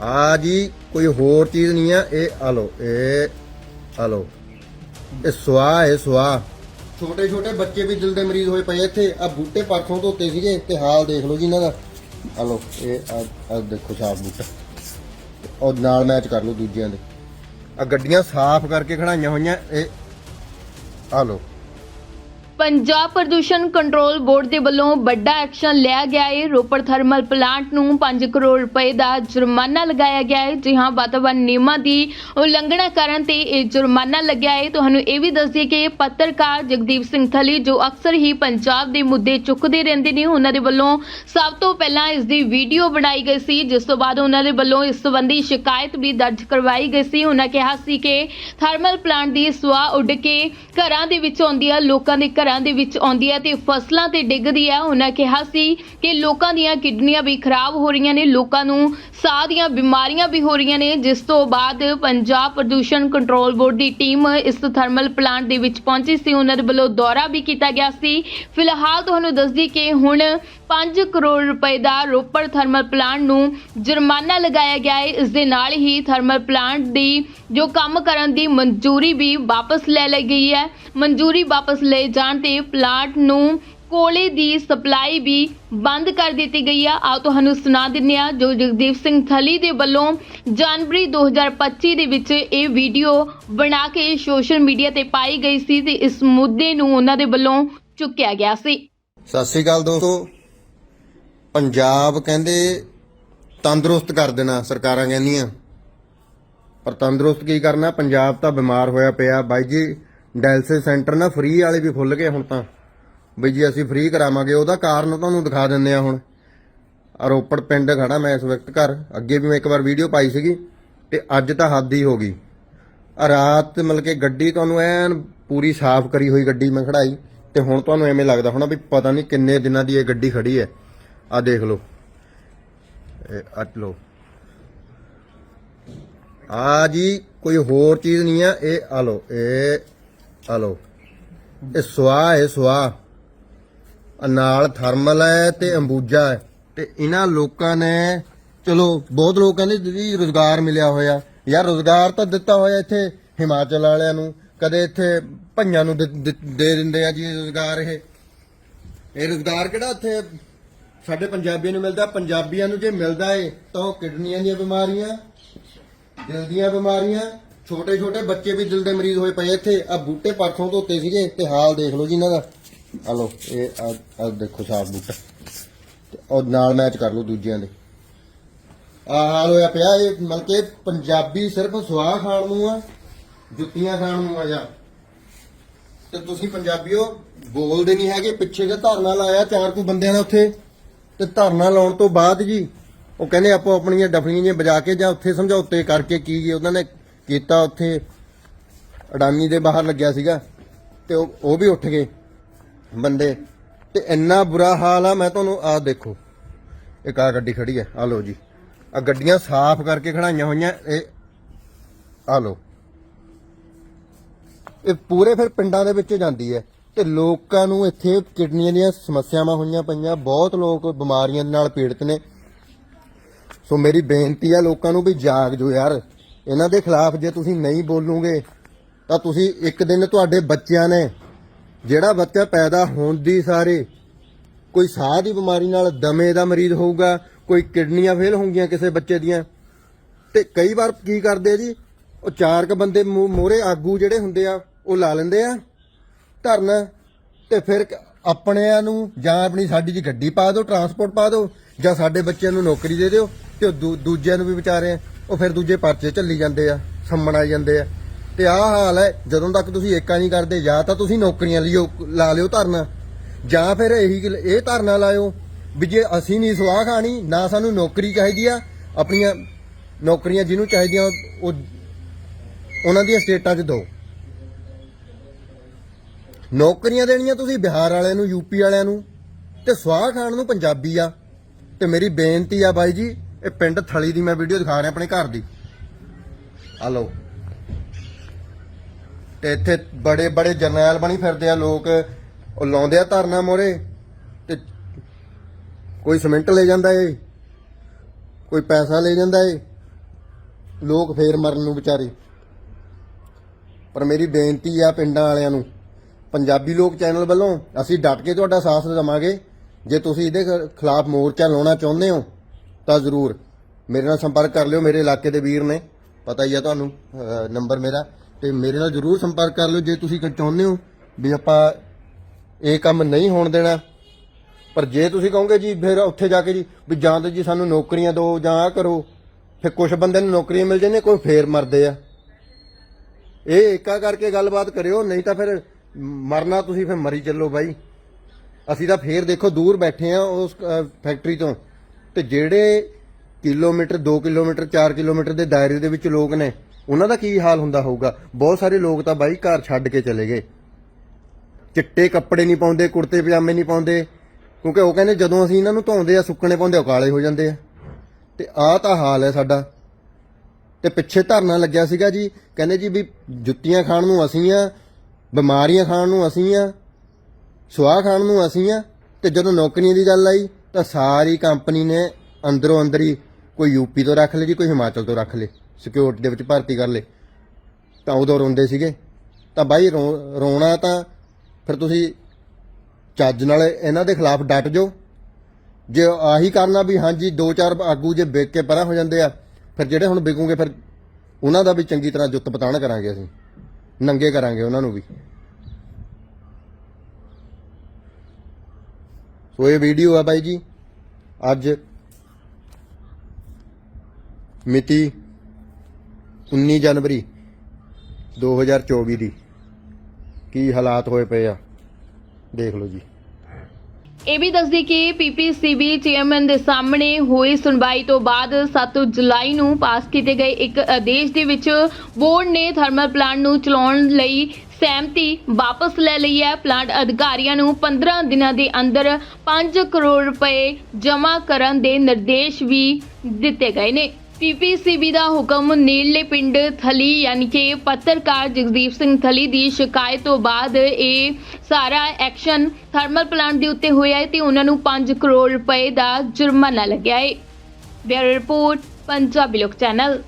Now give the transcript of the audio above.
ਆ ਜੀ, ਕੋਈ ਹੋਰ ਚੀਜ਼ ਨਹੀਂ ਆ, ਇਹ ਆ ਲੋ ਇਹ ਆ ਲੋ ਇਹ ਸਵਾ ਹੈ ਸਵਾ ਛੋਟੇ ਛੋਟੇ ਬੱਚੇ ਵੀ ਦਿਲ ਦੇ ਮਰੀਜ਼ ਹੋਏ ਪਏ ਇੱਥੇ। ਆ ਬੂਟੇ ਪਰਸੋਂ ਧੋਤੇ ਸੀਗੇ, ਤੇ ਹਾਲ ਦੇਖ ਲਓ ਜੀ ਇਹਨਾਂ ਦਾ। ਆ ਲੋ ਇਹ ਆ ਆ ਦੇਖੋ ਸਾਫ਼ ਬੂਟਾ। ਔਰ ਨਾਲ ਮੈਚ ਕਰ ਲਓ ਦੂਜਿਆਂ ਦੇ। ਆ ਗੱਡੀਆਂ ਸਾਫ਼ ਕਰਕੇ ਖੜਾਈਆਂ ਹੋਈਆਂ, ਇਹ ਆ ਲੋ ਪੰਜਾਬ ਪ੍ਰਦੂਸ਼ਣ ਕੰਟਰੋਲ ਬੋਰਡ ਦੇ ਵੱਲੋਂ ਵੱਡਾ ਐਕਸ਼ਨ ਲਿਆ ਗਿਆ ਹੈ ਰੋਪੜ ਥਰਮਲ ਪਲਾਂਟ ਨੂੰ 5 ਕਰੋੜ ਰੁਪਏ ਦਾ ਜੁਰਮਾਨਾ ਲਗਾਇਆ ਗਿਆ ਹੈ ਜੀ ਹਾਂ ਵਾਤਾਵਰਣ ਨਿਯਮਾਂ ਦੀ ਉਲੰਘਣਾ ਕਰਨ ਤੇ ਇਹ ਜੁਰਮਾਨਾ ਲੱਗਿਆ ਹੈ ਤੁਹਾਨੂੰ ਇਹ ਵੀ ਦੱਸ ਦਈਏ ਕਿ ਪੱਤਰਕਾਰ ਜਗਦੀਪ ਸਿੰਘ ਥਲੀ, ਜੋ ਅਕਸਰ ਹੀ ਪੰਜਾਬ ਦੇ ਮੁੱਦੇ ਚੁੱਕਦੇ ਰਹਿੰਦੇ ਨੇ, ਉਹਨਾਂ ਦੇ ਵੱਲੋਂ ਸਭ ਤੋਂ ਪਹਿਲਾਂ ਇਸ ਦੀ ਵੀਡੀਓ ਬਣਾਈ ਗਈ ਸੀ, ਜਿਸ ਤੋਂ ਬਾਅਦ ਉਹਨਾਂ ਦੇ ਵੱਲੋਂ ਇਸ ਸੰਬੰਧੀ ਸ਼ਿਕਾਇਤ ਵੀ ਦਰਜ ਕਰਵਾਈ ਗਈ ਸੀ। ਉਹਨਾਂ ਕਿਹਾ ਸੀ ਕਿ ਥਰਮਲ ਪਲਾਂਟ ਦੀ ਸਵਾ ਉੱਡ ਕੇ ਘਰਾਂ ਦੇ ਵਿੱਚ ਆਉਂਦੀਆਂ ਲੋਕਾਂ ਦੇ ਘਰਾਂ ਦੇ ਵਿੱਚ ਆਉਂਦੀ ਹੈ ਤੇ ਫਸਲਾਂ ਤੇ ਡਿੱਗਦੀ ਹੈ। ਉਹਨਾਂ ਕਿਹਾ ਸੀ ਕਿ ਲੋਕਾਂ ਦੀਆਂ ਕਿਡਨੀਆਂ ਵੀ ਖਰਾਬ ਹੋ ਰਹੀਆਂ ਨੇ, ਲੋਕਾਂ ਨੂੰ ਸਾਹ ਦੀਆਂ ਬਿਮਾਰੀਆਂ ਵੀ ਹੋ ਰਹੀਆਂ ਨੇ। ਜਿਸ ਤੋਂ ਬਾਅਦ ਪੰਜਾਬ ਪ੍ਰਦੂਸ਼ਣ ਕੰਟਰੋਲ ਬੋਰਡ ਦੀ ਟੀਮ ਇਸ ਥਰਮਲ ਪਲਾਂਟ ਦੇ ਵਿੱਚ ਪਹੁੰਚੀ ਸੀ। ਉਹਨਾਂ ਦੇ ਵੱਲੋਂ ਦੌਰਾ ਵੀ ਕੀਤਾ ਗਿਆ ਸੀ। ਫਿਲਹਾਲ ਤੁਹਾਨੂੰ ਦੱਸਦੀ ਕਿ ਹੁਣ 5 ਕਰੋੜ ਰੁਪਏ ਦਾ ਰੋਪੜ ਥਰਮਲ ਪਲਾਂਟ ਨੂੰ ਜੁਰਮਾਨਾ ਲਗਾਇਆ ਗਿਆ ਹੈ। ਇਸ ਦੇ ਨਾਲ ਹੀ ਥਰਮਲ ਪਲਾਂਟ ਦੀ ਜੋ ਕੰਮ ਕਰਨ ਦੀ ਮਨਜ਼ੂਰੀ ਵੀ ਵਾਪਸ ਲੈ ਲਈ ਗਈ ਹੈ। ਮਨਜ਼ੂਰੀ ਵਾਪਸ ਲਏ ਜਾਣ ਤੇ ਪਲਾਂਟ ਨੂੰ ਕੋਲੇ ਦੀ ਸਪਲਾਈ ਵੀ ਬੰਦ ਕਰ ਦਿੱਤੀ ਗਈ ਆ ਆਓ ਤੁਹਾਨੂੰ ਸੁਣਾ ਦਿੰਦੇ ਆ ਜੋ ਜਗਦੀਪ ਸਿੰਘ ਥਲੀ ਦੇ ਵੱਲੋਂ ਜਨਵਰੀ 2025 ਦੇ ਵਿੱਚ ਇਹ ਵੀਡੀਓ ਬਣਾ ਕੇ ਸੋਸ਼ਲ ਮੀਡੀਆ ਤੇ ਪਾਈ ਗਈ ਸੀ ਤੇ ਇਸ ਮੁੱਦੇ ਨੂੰ ਉਹਨਾਂ ਦੇ ਵੱਲੋਂ ਚੁੱਕਿਆ ਗਿਆ ਸੀ। ਸਤਿ ਸ੍ਰੀ ਅਕਾਲ ਦੋਸਤੋ। ਪੰਜਾਬ ਕਹਿੰਦੇ ਤੰਦਰੁਸਤ ਕਰ ਦੇਣਾ ਸਰਕਾਰਾਂ ਕਹਿੰਦੀਆਂ। ਪਰ ਤੰਦਰੁਸਤ ਕੀ ਕਰਨਾ? ਪੰਜਾਬ ਤਾਂ ਬਿਮਾਰ ਹੋਇਆ ਪਿਆ। ਬਾਈ ਜੀ, ਡਾਇਲਸਿਸ ਸੈਂਟਰ ਨਾ ਫ੍ਰੀ ਵਾਲੇ ਵੀ ਖੁੱਲ ਗਏ ਹੁਣ ਤਾਂ। ਬਈ ਜੀ, ਅਸੀਂ ਫ੍ਰੀ ਕਰਾਵਾਂਗੇ। ਉਹਦਾ ਕਾਰਨ ਤੁਹਾਨੂੰ ਦਿਖਾ ਦਿੰਦੇ ਆ ਹੁਣ। ਰੋਪੜ ਪਿੰਡ ਖੜਾ ਮੈਂ ਇਸ ਵਕਤ ਘਰ। ਅੱਗੇ ਵੀ ਮੈਂ ਇੱਕ ਵਾਰ ਵੀਡੀਓ ਪਾਈ ਸੀਗੀ ਤੇ ਅੱਜ ਤਾਂ ਹੱਦ ਹੀ ਹੋ ਗਈ। ਰਾਤ ਮਤਲਬ ਕਿ ਗੱਡੀ ਤੁਹਾਨੂੰ ਐਨ ਪੂਰੀ ਸਾਫ਼ ਕਰੀ ਹੋਈ ਗੱਡੀ ਮੈਂ ਖੜਾਈ। ਤੇ ਹੁਣ ਤੁਹਾਨੂੰ ਐਵੇਂ ਲੱਗਦਾ ਹੋਣਾ ਵੀ ਪਤਾ ਨਹੀਂ ਕਿੰਨੇ ਦਿਨਾਂ ਦੀ ਇਹ ਗੱਡੀ ਖੜੀ ਹੈ। ਆ ਦੇਖ ਲਓ। ਇਹ ਅੱਟ ਲਓ। ਆ ਜੀ, ਕੋਈ ਹੋਰ ਚੀਜ਼ ਨਹੀਂ ਆ, ਇਹ ਆ ਲਓ, ਇਹ ਆ ਲਓ। ਇਹ ਸਵਾ ਹੈ ਸਵਾ ਨਾਲ ਥਰਮਲ ਹੈ ਤੇ ਅੰਬੂਜਾ ਹੈ। ਤੇ ਇਹਨਾਂ ਲੋਕਾਂ ਨੇ, ਚਲੋ, ਬਹੁਤ ਲੋਕ ਕਹਿੰਦੇ ਦੀਦੀ ਰੋਜ਼ਗਾਰ ਮਿਲਿਆ ਹੋਇਆ। ਯਾਰ, ਰੋਜ਼ਗਾਰ ਤਾਂ ਦਿੱਤਾ ਹੋਇਆ ਇੱਥੇ ਹਿਮਾਚਲ ਵਾਲਿਆਂ ਨੂੰ। ਕਦੇ ਇੱਥੇ ਭਈਆਂ ਨੂੰ ਦੇ ਦੇ ਦਿੰਦੇ ਆ ਜੀ ਰੋਜ਼ਗਾਰ ਇਹ। ਇਹ ਰੋਜ਼ਗਾਰ ਕਿਹੜਾ ਇੱਥੇ ਸਾਡੇ ਪੰਜਾਬੀਆਂ ਨੂੰ ਮਿਲਦਾ, ਪੰਜਾਬੀਆਂ ਨੂੰ ਜੇ ਮਿਲਦਾ ਏ, ਤਾਂ ਉਹ ਕਿਡਨੀਆਂ ਦੀਆਂ ਬਿਮਾਰੀਆਂ, ਦਿਲ ਦੀਆਂ ਬਿਮਾਰੀਆਂ ਛੋਟੇ ਛੋਟੇ ਬੱਚੇ ਵੀ ਦਿਲ ਦੇ ਮਰੀਜ਼ ਹੋਏ ਪਏ ਇੱਥੇ। ਆ ਬੂਟੇ ਪਰਸੋਂ ਧੋਤੇ ਸੀਗੇ ਤੇ ਹਾਲ ਦੇਖ ਲਓ ਜੀ ਇਹਨਾਂ ਦਾ। ਆ ਲਓ, ਇਹ ਆ ਦੇਖੋ ਸਾਫ਼ ਬੂਟਾ। ਤੇ ਉਹ ਨਾਲ ਮੈਚ ਕਰ ਲਓ ਦੂਜਿਆਂ ਦੇ। ਆ ਹਾਲ ਹੋਇਆ ਪਿਆ, ਇਹ ਮਤਲਬ ਪੰਜਾਬੀ ਸਿਰਫ ਸੁਆਹ ਖਾਣ ਨੂੰ ਆ, ਜੁੱਤੀਆਂ ਖਾਣ ਨੂੰ ਆ ਜਾ। ਤੇ ਤੁਸੀਂ ਪੰਜਾਬੀਓ, ਬੋਲਦੇ ਨਹੀਂ ਹੈਗੇ, ਪਿੱਛੇ ਜੇ ਧਰਨਾ ਲਾਇਆ, ਚਾਰ ਕੁ ਬੰਦਿਆਂ ਦਾ ਉੱਥੇ। ਤੇ ਧਰਨਾ ਲਾਉਣ ਤੋਂ ਬਾਅਦ ਜੀ ਉਹ ਕਹਿੰਦੇ ਆਪੋ ਆਪਣੀਆਂ ਡਫਲੀਆਂ ਜਿਹੀਆਂ ਵਜਾ ਕੇ ਜਾਂ ਉੱਥੇ ਸਮਝੌਤੇ ਕਰਕੇ ਕੀ ਜੀ ਉਹਨਾਂ ਨੇ ਕੀਤਾ ਉੱਥੇ, ਅਡਾਨੀ ਦੇ ਬਾਹਰ ਲੱਗਿਆ ਸੀਗਾ ਤੇ ਉਹ ਉਹ ਵੀ ਉੱਠ ਗਏ ਬੰਦੇ। ਤੇ ਇੰਨਾ ਬੁਰਾ ਹਾਲ ਆ, ਮੈਂ ਤੁਹਾਨੂੰ ਆਹ ਦੇਖੋ, ਇੱਕ ਆ ਗੱਡੀ ਖੜੀ ਹੈ ਆ ਲਓ ਜੀ। ਆ ਗੱਡੀਆਂ ਸਾਫ਼ ਕਰਕੇ ਖੜਾਈਆਂ ਹੋਈਆਂ, ਇਹ ਆ ਲਓ। ਇਹ ਪੂਰੇ ਫਿਰ ਪਿੰਡਾਂ ਦੇ ਵਿੱਚ ਜਾਂਦੀ ਹੈ। ਤੇ ਲੋਕਾਂ ਨੂੰ ਇੱਥੇ ਕਿਡਨੀਆਂ ਦੀਆਂ ਸਮੱਸਿਆਵਾਂ ਹੋਈਆਂ ਪਈਆਂ, ਬਹੁਤ ਲੋਕ ਬਿਮਾਰੀਆਂ ਦੇ ਨਾਲ ਪੀੜਤ ਨੇ। ਸੋ ਮੇਰੀ ਬੇਨਤੀ ਆ ਲੋਕਾਂ ਨੂੰ ਵੀ ਜਾਗ ਜੋ ਯਾਰ, ਇਹਨਾਂ ਦੇ ਖਿਲਾਫ ਜੇ ਤੁਸੀਂ ਨਹੀਂ ਬੋਲੋਗੇ, ਤਾਂ ਤੁਸੀਂ ਇੱਕ ਦਿਨ ਤੁਹਾਡੇ ਬੱਚਿਆਂ ਨੇ ਜਿਹੜਾ ਬੱਚਾ ਪੈਦਾ ਹੋਣ ਦੀ ਸਾਰੇ ਕੋਈ ਸਾਹ ਦੀ ਬਿਮਾਰੀ ਨਾਲ ਦਮੇ ਦਾ ਮਰੀਜ਼ ਹੋਊਗਾ, ਕੋਈ ਕਿਡਨੀਆਂ ਫੇਲ ਹੋਣਗੀਆਂ ਕਿਸੇ ਬੱਚੇ ਦੀਆਂ, ਤੇ ਕਈ ਵਾਰ ਕੀ ਕਰਦੇ ਆ ਜੀ, ਉਹ ਚਾਰ ਕ ਬੰਦੇ ਮੋਰੇ ਆਗੂ ਜਿਹੜੇ ਹੁੰਦੇ ਆ, ਉਹ ਲਾ ਲੈਂਦੇ ਆ। ਧਰਨਾ ਤੇ ਫਿਰ ਆਪਣਿਆਂ ਨੂੰ ਜਾਂ ਆਪਣੀ ਸਾਡੀ ਜੀ ਗੱਡੀ ਪਾ ਦਿਓ ਟਰਾਂਸਪੋਰਟ ਪਾ ਦਿਓ, ਜਾਂ ਸਾਡੇ ਬੱਚਿਆਂ ਨੂੰ ਨੌਕਰੀ ਦੇ ਦਿਓ ਤੇ ਉਹ ਦੂ- ਦੂਜਿਆਂ ਨੂੰ ਵੀ ਵਿਚਾਰੇ ਉਹ ਫਿਰ ਦੂਜੇ ਪਰਚੇ ਚੱਲੀ ਜਾਂਦੇ ਆ ਸੰਮਣ ਆਈ ਜਾਂਦੇ ਆ। ਤੇ ਆਹ ਹਾਲ ਹੈ, ਜਦੋਂ ਤੱਕ ਤੁਸੀਂ ਏਕਾ ਨਹੀਂ ਕਰਦੇ, ਜਾਂ ਤਾਂ ਤੁਸੀਂ ਨੌਕਰੀਆਂ ਲਿਓ, ਲਾ ਲਿਓ ਧਰਨਾ, ਜਾਂ ਫਿਰ ਇਹੀ ਇਹ ਧਰਨਾ ਲਾਇਓ ਵੀ ਜੇ ਅਸੀਂ ਨਹੀਂ ਸਵਾਹ ਖਾਣੀ, ਨਾ ਸਾਨੂੰ ਨੌਕਰੀ ਚਾਹੀਦੀ ਆ, ਆਪਣੀਆਂ ਨੌਕਰੀਆਂ ਜਿਹਨੂੰ ਚਾਹੀਦੀਆਂ, ਉਹ ਉਹਨਾਂ ਦੀਆਂ ਸਟੇਟਾਂ 'ਚ ਦਿਓ। ਨੌਕਰੀਆਂ ਦੇਣੀਆਂ ਤੁਸੀਂ ਬਿਹਾਰ ਵਾਲਿਆਂ ਨੂੰ ਯੂਪੀ ਵਾਲਿਆਂ ਨੂੰ, ਤੇ ਸਵਾਹ ਖਾਣ ਨੂੰ ਪੰਜਾਬੀ ਆ। ਤੇ ਮੇਰੀ ਬੇਨਤੀ ਆ ਬਾਈ ਜੀ, ਇਹ ਪਿੰਡ ਥਲੀ ਦੀ ਮੈਂ ਵੀਡੀਓ ਦਿਖਾ ਰਿਹਾ ਆਪਣੇ ਘਰ ਦੀ। ਆ ਲਓ। ਤੇ ਇੱਥੇ ਬੜੇ ਬੜੇ ਜਰਨੈਲ ਬਣੀ ਫਿਰਦੇ ਆ, ਲੋਕ ਉਹ ਲਾਉਂਦੇ ਆ ਧਰਨਾ ਮੋਰੇ, ਤੇ ਕੋਈ ਸਿਮੈਂਟ ਲੈ ਜਾਂਦਾ ਏ, ਕੋਈ ਪੈਸਾ ਲੈ ਜਾਂਦਾ ਏ, ਲੋਕ ਫੇਰ ਮਰਨ ਨੂੰ ਵਿਚਾਰੇ। ਪਰ ਮੇਰੀ ਬੇਨਤੀ ਆ ਪਿੰਡਾਂ ਵਾਲਿਆਂ ਨੂੰ ਪੰਜਾਬੀ ਲੋਕ ਚੈਨਲ ਵੱਲੋਂ ਅਸੀਂ ਡਟ ਕੇ ਤੁਹਾਡਾ ਸਾਥ ਦੇਵਾਂਗੇ। ਜੇ ਤੁਸੀਂ ਇਹਦੇ ਖ- ਖਿਲਾਫ ਮੋਰਚਾ ਲਾਉਣਾ ਚਾਹੁੰਦੇ ਹੋ, ਤਾਂ ਜ਼ਰੂਰ ਮੇਰੇ ਨਾਲ ਸੰਪਰਕ ਕਰ ਲਿਓ, ਮੇਰੇ ਇਲਾਕੇ ਦੇ ਵੀਰ ਨੇ। ਪਤਾ ਹੀ ਆ ਤੁਹਾਨੂੰ ਨੰਬਰ ਮੇਰਾ। ਤੇ ਮੇਰੇ ਨਾਲ ਜ਼ਰੂਰ ਸੰਪਰਕ ਕਰ ਲਿਓ, ਜੇ ਤੁਸੀਂ ਚਾਹੁੰਦੇ ਹੋ ਵੀ ਆਪਾਂ ਇਹ ਕੰਮ ਨਹੀਂ ਹੋਣ ਦੇਣਾ। ਪਰ ਜੇ ਤੁਸੀਂ ਕਹੋਗੇ ਜੀ, ਫਿਰ ਉੱਥੇ ਜਾ ਕੇ ਜੀ, ਵੀ ਜਾਂ ਤਾਂ ਜੀ ਸਾਨੂੰ ਨੌਕਰੀਆਂ ਦਿਓ, ਜਾਂ ਆ ਕਰੋ, ਫਿਰ ਕੁਝ ਬੰਦੇ ਨੂੰ ਨੌਕਰੀਆਂ ਮਿਲ ਜਾਂਦੀਆਂ, ਕੋਈ ਫੇਰ ਮਰਦੇ ਆ। ਇਹ ਏਕਾ ਕਰਕੇ ਗੱਲਬਾਤ ਕਰਿਓ, ਨਹੀਂ ਤਾਂ ਫਿਰ ਮਰਨਾ ਤੁਸੀਂ ਫਿਰ ਮਰੀ ਚੱਲੋ ਬਾਈ। ਅਸੀਂ ਤਾਂ ਫੇਰ ਦੇਖੋ ਦੂਰ ਬੈਠੇ ਆ ਉਸ ਫੈਕਟਰੀ ਤੋਂ। ਤੇ ਜਿਹੜੇ ਕਿਲੋਮੀਟਰ 2 ਕਿਲੋਮੀਟਰ 4 ਕਿਲੋਮੀਟਰ ਦੇ ਦਾਇਰੇ ਦੇ ਵਿੱਚ ਲੋਕ ਨੇ ਉਹਨਾਂ ਦਾ ਕੀ ਹਾਲ ਹੁੰਦਾ ਹੋਊਗਾ? ਬਹੁਤ ਸਾਰੇ ਲੋਕ ਤਾਂ ਬਾਈ ਘਰ ਛੱਡ ਕੇ ਚਲੇ ਗਏ। ਚਿੱਟੇ ਕੱਪੜੇ ਨਹੀਂ ਪਾਉਂਦੇ ਕੁੜਤੇ ਪਜਾਮੇ ਨਹੀਂ ਪਾਉਂਦੇ। ਕਿਉਂਕਿ ਉਹ ਕਹਿੰਦੇ ਜਦੋਂ ਅਸੀਂ ਇਹਨਾਂ ਨੂੰ ਧੋਂਦੇ ਆ ਸੁੱਕਣੇ ਪਾਉਂਦੇ ਆ, ਕਾਲੇ ਹੋ ਜਾਂਦੇ ਆ। ਤੇ ਆਹ ਤਾਂ ਹਾਲ ਹੈ ਸਾਡਾ। ਤੇ ਪਿੱਛੇ ਧਰਨਾ ਲੱਗਿਆ ਸੀਗਾ ਜੀ। ਕਹਿੰਦੇ ਜੀ ਵੀ ਜੁੱਤੀਆਂ ਖਾਣ ਨੂੰ ਅਸੀਂ ਆ ਬਿਮਾਰੀਆਂ ਖਾਣ ਨੂੰ ਅਸੀਂ ਆ, ਸੁਆਹ ਖਾਣ ਨੂੰ ਅਸੀਂ ਆ, ਤੇ ਜਦੋਂ ਨੌਕਰੀਆਂ ਦੀ ਗੱਲ ਆਈ, ਤਾਂ ਸਾਰੀ ਕੰਪਨੀ ਨੇ ਅੰਦਰੋਂ ਅੰਦਰ ਹੀ ਕੋਈ ਯੂਪੀ ਤੋਂ ਰੱਖ ਲਏ ਜੀ, ਕੋਈ ਹਿਮਾਚਲ ਤੋਂ ਰੱਖ ਲਏ ਸਿਕਿਉਰਿਟੀ ਦੇ ਵਿੱਚ ਭਰਤੀ ਕਰ ਲਏ। ਤਾਂ ਉਦੋਂ ਰੋਂਦੇ ਸੀਗੇ। ਤਾਂ ਬਾਈ ਰੋ- ਰੋਣਾ ਤਾਂ ਫਿਰ ਤੁਸੀਂ ਚੱਜ ਨਾਲ ਇਹਨਾਂ ਦੇ ਖਿਲਾਫ ਡਟ ਜਾਓ। ਜੇ ਆਹੀ ਕਰਨਾ ਵੀ ਹਾਂਜੀ, ਦੋ ਚਾਰ ਆਗੂ ਜੇ ਵਿਕ ਕੇ ਪਰਾਂ ਹੋ ਜਾਂਦੇ ਆ, ਫਿਰ ਜਿਹੜੇ ਹੁਣ ਵਿਕੂਗੇ, ਫਿਰ ਉਹਨਾਂ ਦਾ ਵੀ ਚੰਗੀ ਤਰ੍ਹਾਂ ਜੁੱਤ ਪਤਾਣ ਕਰਾਂਗੇ ਅਸੀਂ। ਨੰਗੇ ਕਰਾਂਗੇ ਉਹਨਾਂ ਨੂੰ ਵੀ। ਸੋ ਇਹ ਵੀਡੀਓ ਆ ਬਾਈ ਜੀ। ਅੱਜ ਮਿਤੀ 19 ਜਨਵਰੀ 2024 ਦੀ ਕੀ ਹਾਲਾਤ ਹੋਏ ਪਏ ਆ? ਦੇਖ ਲਓ ਜੀ। ਇਹ ਵੀ ਦੱਸਦੀ ਕਿ ਪੀਪੀਸੀਬੀ ਚੇਅਰਮੈਨ ਦੇ ਸਾਹਮਣੇ ਹੋਈ ਸੁਣਵਾਈ ਤੋਂ ਬਾਅਦ 7 ਜੁਲਾਈ ਨੂੰ ਪਾਸ ਕੀਤੇ ਗਏ ਇੱਕ ਆਦੇਸ਼ ਦੇ ਵਿੱਚ ਬੋਰਡ ਨੇ ਥਰਮਲ ਪਲਾਂਟ ਨੂੰ ਚਲਾਉਣ ਲਈ ਸਹਿਮਤੀ ਵਾਪਸ ਲੈ ਲਈ ਹੈ। ਪਲਾਂਟ ਅਧਿਕਾਰੀਆਂ ਨੂੰ 15 ਦਿਨਾਂ ਦੇ ਅੰਦਰ 5 ਕਰੋੜ ਰੁਪਏ ਜਮ੍ਹਾਂ ਕਰਨ ਦੇ ਨਿਰਦੇਸ਼ ਵੀ ਦਿੱਤੇ ਗਏ ਨੇ। ਪੀਪੀਸੀਬੀ ਦਾ ਹੁਕਮ ਨੀਲੇ ਪਿੰਡ ਥਲੀ, ਯਾਨੀ ਕਿ ਪੱਤਰਕਾਰ ਜਗਦੀਪ ਸਿੰਘ ਥਲੀ ਦੀ ਸ਼ਿਕਾਇਤ ਤੋਂ ਬਾਅਦ ਇਹ ਸਾਰਾ ਐਕਸ਼ਨ ਥਰਮਲ ਪਲਾਂਟ ਦੇ ਉੱਤੇ ਹੋਇਆ ਹੈ ਤੇ ਉਹਨਾਂ ਨੂੰ 5 ਕਰੋੜ ਰੁਪਏ ਦਾ ਜੁਰਮਾਨਾ ਲੱਗਿਆ ਹੈ। ਬਿਊਰੋ ਰਿਪੋਰਟ, ਪੰਜਾਬੀ ਲੋਕ ਚੈਨਲ।